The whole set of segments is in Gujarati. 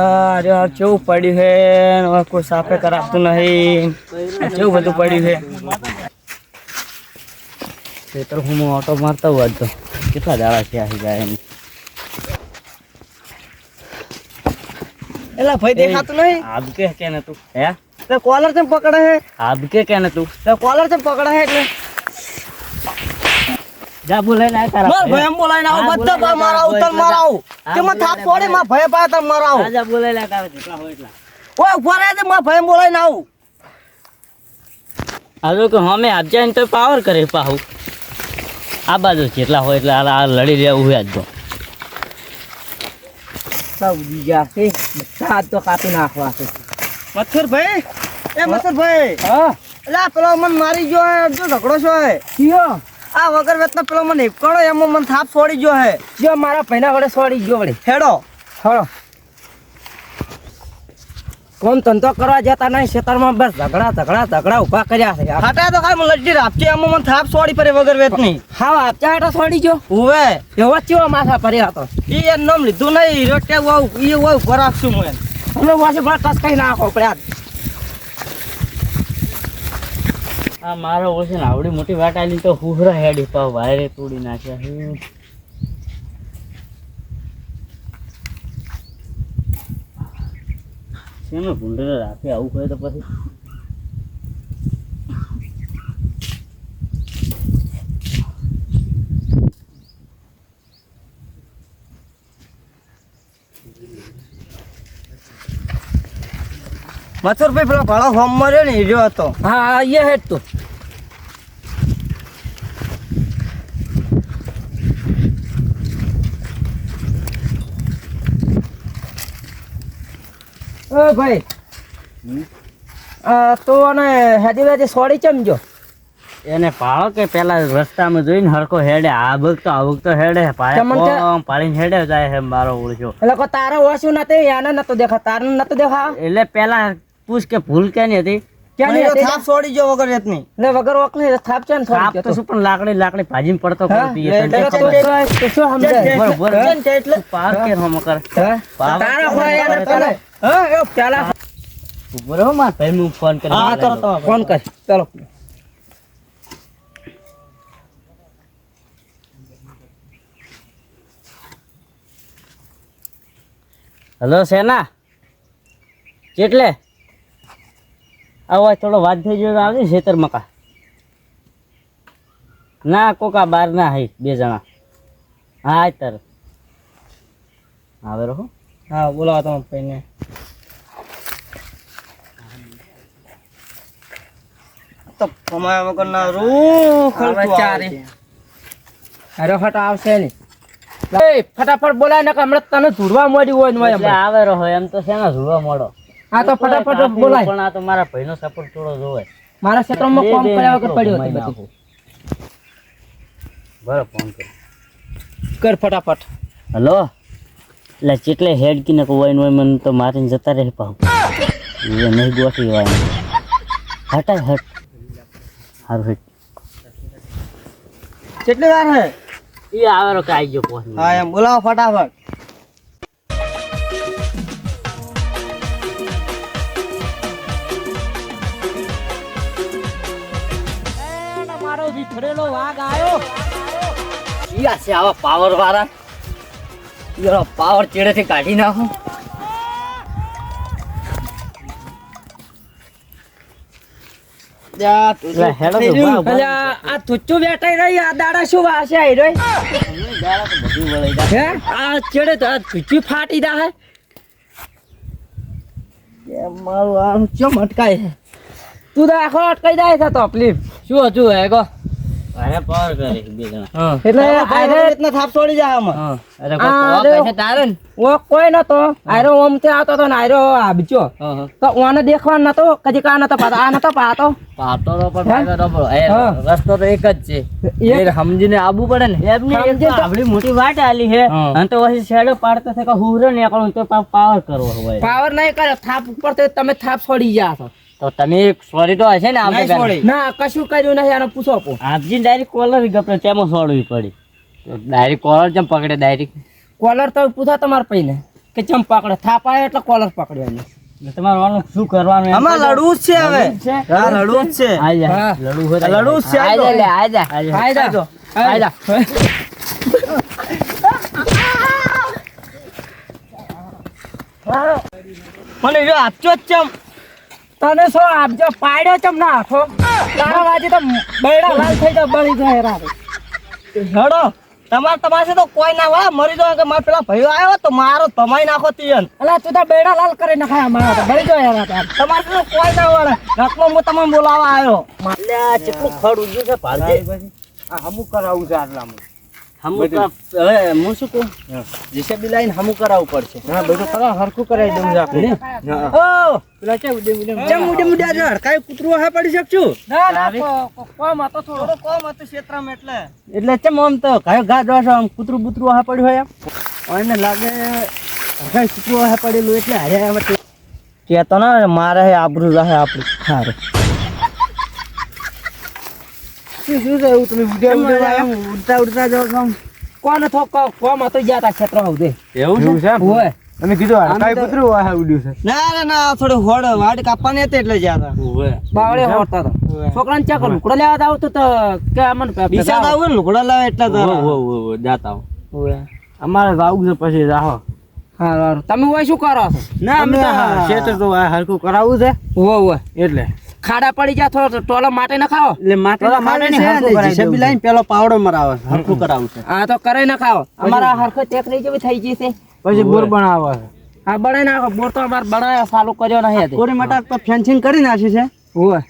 અરે કેવું પડ્યું હે? હવે કોઈ સાફે કરાવતું નહીં. કેવું બધું પડ્યું છે ખેતર હું ઓટો મારતો હોય તો. કેટલા દાડા છે આવી જાય એમ? એલા ભાઈ દેખાતું નહીં? આબ કે કે ને તું? હે? તે કોલર ચમ પકડે હે? આબ કે કે ને તું? તે કોલર ચમ પકડે હે એટલે? જા બોલાય ના તારા માર બોલાઈને આવું હા, બધા પર મારા ઉતર મારા કે મને થાપ પડે છોડે ભય પા તમે જા બોલાય ના તારા જેટલા હોય એટલા. ઓય ઊભા રહે તે ભય ભાઈ બોલાઈને આવું. હાલો કે હમે આપજા ને તો પાવર કરે પાહુ. આ બાજુ જેટલા હોય એટલા આ લડી લેવું હોય આજ તો. સૌ બીજા છે. બધા તો કાપી નાખવા છે. મથુર ભાઈ એ મથુર ભાઈ. હા. એટલે આ પેલો મન મારી ગયો જો ઝઘડો છો. કયો? આ વગર વેતનો પેલો મને હિપકણો એમ મને થાપ છોડી ગયો હે. જો મારા પહેલા વડે છોડી ગયો વડે હેડો. હળો કોમ ધંધો કરવા જતા નહીં ખેતરમાં બસ ઝઘડા ઝઘડા ઝઘડા ઊભા કર્યા છે. હાટા તો મને લડ્ડી રાખજે એમાં મને થાપ છોડી પડે વગર વેતની. હા આપચા હાટા છોડી ગયો. હુવે એવો ચીવો માથા પડ્યા હતો. એ એમ નામ લીધું નહીં રોટે વાવ ઈ વાવ ઉપર રાખશું હું એને. તમે પાસે કઈ ટસકાઈ નાખો પડ્યા. આ મારો ઓછે આવડી મોટી વાટ આલી તો હુહરા હેડી પાવ વાયરે તોડી નાખ્યા શેનો ભૂંડરો રાખે આવું કહે તો પછી? મથુરભાઈ પેલા ભાળો હોમ મર્યો ને હીરો હતો. હા અહીંયા હેડ તું. ઓ ભાઈ આ તો અને હેડી વેડી સોડી ચમજો એને પાળો કે પેલા રસ્તામાં જોઈને હરકો હેડે આ ભગતો તો આ ભગતો તો હેડે પાડીને હેડે જાય છે મારો ઓળખ્યો. એટલે તારા ઓછું નથી યાને નતો દેખા તારે નતો દેખા એટલે પેલા પૂછ કે ભૂલ ક્યાંની હતી? ક્યાંની હતી? થાપ છોડી જો વગર રેતની. એટલે વગર ઓકની થાપ છે ને સાપ તો શું પણ લાકડી લાકડી ભાજીને પડતો કરતી એટલે ખબર. તો- તો શું સમજાય? બરોબર. હા? એટલે? પાર કે હમ કર? તારા હોય યાર કરે? તને. એ પેલા ઊભો રહો માર ભાઈ હું ફોન કરી હા, ચલો તમે ફોન કર. ચલો. હેલો સેના કેટલે? આવો થોડો વાત થઈ ગયો તો આવજે ખેતર મકા. ના કોકા બાર ના હઈ બે જણા. હા તર. આવે રહો. હા બોલાવો તમે ભાઈને તો કમાયા વગર ના રૂ ખર્ચો અરે આવશે ને એ ફટાફટ બોલાય ને હમણાં તને ધૂળવા મળી હોય ને આવે રહો એમ તો શેના જોવા મળો. હા તો ફટાફટ બોલાય. પણ આ તો મારા ભાઈનો સપોર્ટ થોડો જોવે. મારા ક્ષેત્રમાં કામ કર્યા વગર પડ્યો હતો બધું. નાખું. ફોન કર કર ફટાફટ. હલો? એટલે ચેટલે હેડ કીને કોઈ હોય મને તો મારીને જતા રહે પાઉ એ નહીં ગોઠવી હોય. હટાય હટ. હારું હટ. કેટલી વાર હે? એ આવે રો કે આવી ગયો ફોન. હા એમ. બોલાવો ફટાફટ. વાઘ આવ્યો છે આવા પાવર વાળા. પાવર ચેડેથી કાઢી નાખું. આ તુચ્ચું બેઠાઈ રહી આ દાડા શું વાસે આઈ રહી. હે? આ ચેડે તો આ તુચ્ચું ફાટી દા હે? મારું આમ ચમ અટકાય તું તો આખો અટકાઈ જાય છે તો પ્લીઝ. શું હતું હે કો એટલે આરે રીતના થાપ છોડી જાય આમાં. હા. અરે આ કોઈ રે. પૈસા તારે ઓ કોઈ નતો. આયરો ઓમથી આવતો તો ને આયરો આબજો. હા હા. તો ઓને દેખવા નતો કદી કા નતો પાતો આ નતો પાતો પાતો તો પણ હે? પાતો તો પણ એ હા. રસ્તો તો એક જ છે. એ સમજીને આવવું પડે ને. એમની મોટી વાટ આલી છે. અને તો પછી શેડો પાડતો છે કે હુરો ને તો પાવર કરવો હોય. પાવર નહીં કરે થાપ ઉપર તો તમે થાપ છોડી ગયા છો. તો તમે સોરી તો હશે ને આપણે ના કશું કર્યું નહીં આને પૂછો આપો. આપજી ડાયરેક્ટ કોલર ગપડે તેમાં સોડવી પડી? તો ડાયરેક્ટ કોલર જેમ પકડે ડાયરેક્ટ કોલર તો પૂછો તમારે પૈને કે ચમ પકડે? થાપ એટલે કોલર પકડ્યો એને. તમારે શું કરવાનું આમાં લડવું જ છે હવે? હા લડવું જ છે. આઈ લડવું લડવું જ છે મને જો આપજો જ ચમ. તને શું આપજો પાડ્યો ચમ ના આખો તારા વાજે તો બૈડા લાલ થઈ જાય બળી જાય રાત હડો તમાર તમારે તો કોઈ ના હોય મરી જો કે મારા પેલા ભાઈઓ આવ્યો તો મારો તમાઈ નાખો તીયન. અલા તું તો બેડા લાલ કરી નાખાય મારા તો બળી જાય રાત તમારે તો કોઈ ના વાળે રકમો હું તમને બોલાવવા આવ્યો. અલ્યા, કેટલું ખડ ઉગ્યું છે આ હમું કરાવું છે આટલામાં. હું શું કહું? જીસીબી લાઈન હમું કરાવવું પડશે. હા બધું કરો હરખું કરાવી દઉં આપણે ઓ પેલા છે ઉડે ઉડે ચમ મુડે મુડે જો હડકાઈ કૂતરું હા પડી શકશું? ના ના કોમ હતો થોડો. કોમ હતો ક્ષેત્રમાં એટલે. એટલે ચમ આમ તો કાયો ઘા જોશો આમ કૂતરું બૂતરું હા પડ્યું હોય એમ? એને લાગે કઈ કૂતરું હા પડેલું એટલે હારે કેતો ના મારે હે આબરૂ રહે આપણું હારું. શું શું છે તમે ઉડે ઉડે ઉડતા ઉડતા જાઓ છો આમ. થો કોમ હતો ગયા તા ક્ષેત્ર ઉદે એવું છે હોય. તમે કીધું હડકાઈ કૂતરું વાહે ઉડ્યું છે. ના ના ના થોડું હોડ વાડ કાપવાની હતી એટલે જ્યાં બાવળે હોતા. તો છોકરાને ચા કરું લુકડો લેવા જાવ તો તો કે અમને આવું ને લાવે એટલે તો. હોય. અમારે આવું છે પછી રાહો. તમે હોય શું કરો છો? ના અમે તો આ કરાવવું છે. એટલે. ખાડા પડી જાય થોડો ટોલો માટે ન ખાઓ એટલે માટે માટે ને હરખું કરાવી જીસીબી. લાઈન પેલો પાવડો મરાવે હરખું કરાવું છે. હા તો કરે ન ખાઓ અમારા હરખો ટેકરી જેવી થઈ ગઈ છે. પછી બોર બનાવે. હા બળે નાખો. બોર તો અમારે બનાવ્યો ચાલુ કર્યો નહીં કોરી મટાર તો ફેન્સિંગ કરી નાખ્યું છે. હોય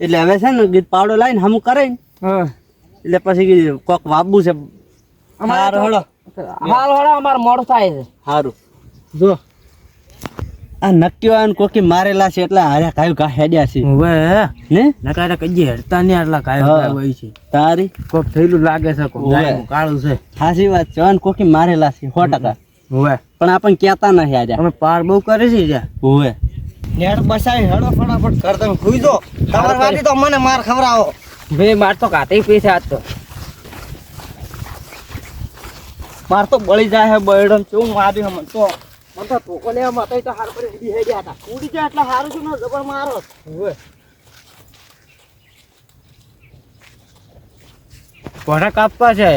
એટલે હવે છે ને ગીત પાવડો લાઈન હમું કરે ને એટલે પછી કોક વાબુ છે. અમારે તો- હાલ હળો અમારે મોડું થાય છે. સારું જો. આ નક્કી હોય ને કોકી મારેલા છે એટલે હારે કાયું કા હેડ્યા છે. હવે ને? નકારા કજી હેડતા ને આટલા. કાયો હોય છે. તારી? કોક થયેલું લાગે છે કોક કાળું છે. સાચી વાત છે અન કોકી મારેલા છે સો ટકા. હવે પણ આપણને કહેતા નથી આજે. અમે પાર બહુ કરે છે જા હવે નેડ બસાઈ હેડો ફટાફટ કર તમે ખુઈ જો તમાર વાડી તો મને માર ખવરાવો ભાઈ માર તો કાતે પૈસા આજ તો. માર તો બળી જાય હે બળડમ ચું મારી હમ તો. મને તો ટોકો લેવા માટે તો હાર પર ઉડી ગયા હતા. ઉડી જાય એટલે હારું છું ને જબર મારો. કોને કાપવા છે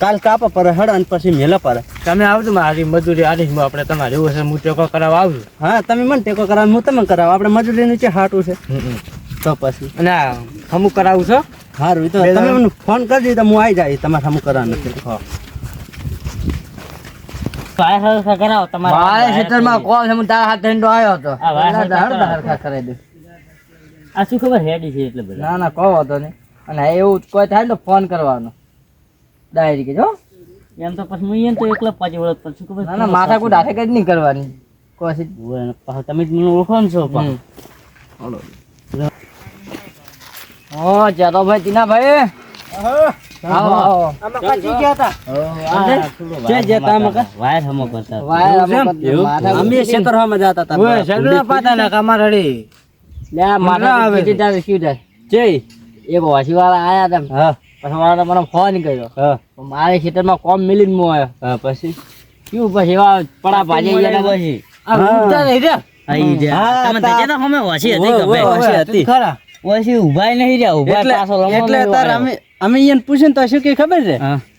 કાલ કાપા પર હડ અને પછી મેલા પર તમે આવજો મારી મજૂરી હું આપણે તમારે એવું છે હું ટેકો કરાવવા આવજો. હા તમે મને ટેકો કરાવ હું તમે કરાવ. આપણે મજૂરી નીચે હાટું છે. તો પછી. અને આ હમું કરાવું છો? હારું તો તમે મને ફોન કરી દીધો હું આવી જાય તમારે હમ કરવાનું નથી. વાય હરખા કરાવો તમારા છે. હું તારા હાથ ધંધો આવ્યો હતો. હા, હરખા કરાવો. દઉં આ શું ખબર હેડી છે એટલે બધા? ના ના કહો હતો ને અને એવું કોઈ થાય ને તો ફોન કરવાનો. ડાયરી કે જો એમ તો પછી હું એમ તો એકલો પાછી ઓળખ પણ શું ખબર ના ના માથા કોઈ હાથે જ નહીં કરવાની. કોશી તમે જ મને ઓળખો ને છો પણ ઓ ચાલો ભાઈ ટીના ભાઈ. આવો આવો. જતા અમે વાયર હમો કરતા? હતા. વાય અમે એવું? બધું માથા અમે કૂટી ક્ષેત્રમાં જતા હતા ઓય, શેરડીના પાતા ના કામા લે આ આવે કૂટી તારે શું થાય? જય. એક વાસીવાળા આયા હતા હા. પછી વાળા મને ફોન કર્યો. હા. મારે ખેતરમાં કોમ મિલીને મો આવ્યો હા પછી? શું પછી એવા પડા ભાજી ગયા પછી. આ જે. તમે હમે વાસી હતી? વાસી હતી. ખરા. વાસી ઊભાય નહીં રહ્યા, ઊભા પાછો એટલે તાર અમે અમે એને પૂછીને ને તો શું કે ખબર છે?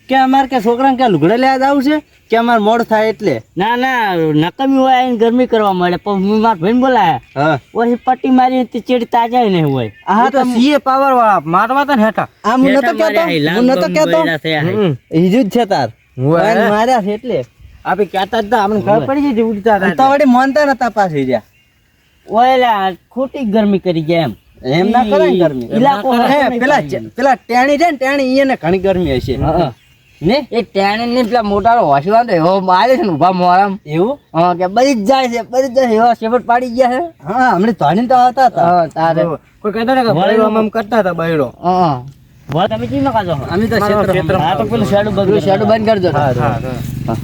કે અમારે કે છોકરાને કે લુગડે લેવા જવું છે? કે અમારે મોડ થાય એટલે? ના ના નકમી હોય આઈને ગરમી કરવા મળે પણ હું મારા ભાઈને બોલાયા. ઓછી પટ્ટી મારી તે ચેડી તાજા નહીં હોય. આ તો સીએ પાવર વાળા મારવા તો ને હેઠા. આ હું નતો કહેતો હું નતો કહેતો હે. ઈજુ જ છે તાર. માર્યા છે એટલે. આપણે કહેતા જ આપણે ખબર પડી જતી ઉડતા હતા વળી માનતા નતા પાછી રહ્યા. ઓયલા ખોટી ગરમી કરી ગયા એમ. એમ ના કરે ને ગરમી. ઇલાકો હે, પેલા પેલા ટેણી છે ને ટેણી એને ઘણી ગરમી હશે. ને? એ ટેણી ને પેલા મોટા હોશીવાન તો એવો મારે છે ને ઊભા મોરામ એવું? હા કે બધી જ જાય છે બધી જ જાય છે. એવા શેપટ પાડી ગયા છે. હા હમણાં ધોની તો આવતા હતા. હા તારે. કોઈ કહેતા ને બૈરો આમ કરતા હતા બૈરો હા વાત અમે કી નકા છો અમે તો ક્ષેત્ર હા તો પેલું શેડું બગડ્યું શેડો બંધ કરજો. હા, હા.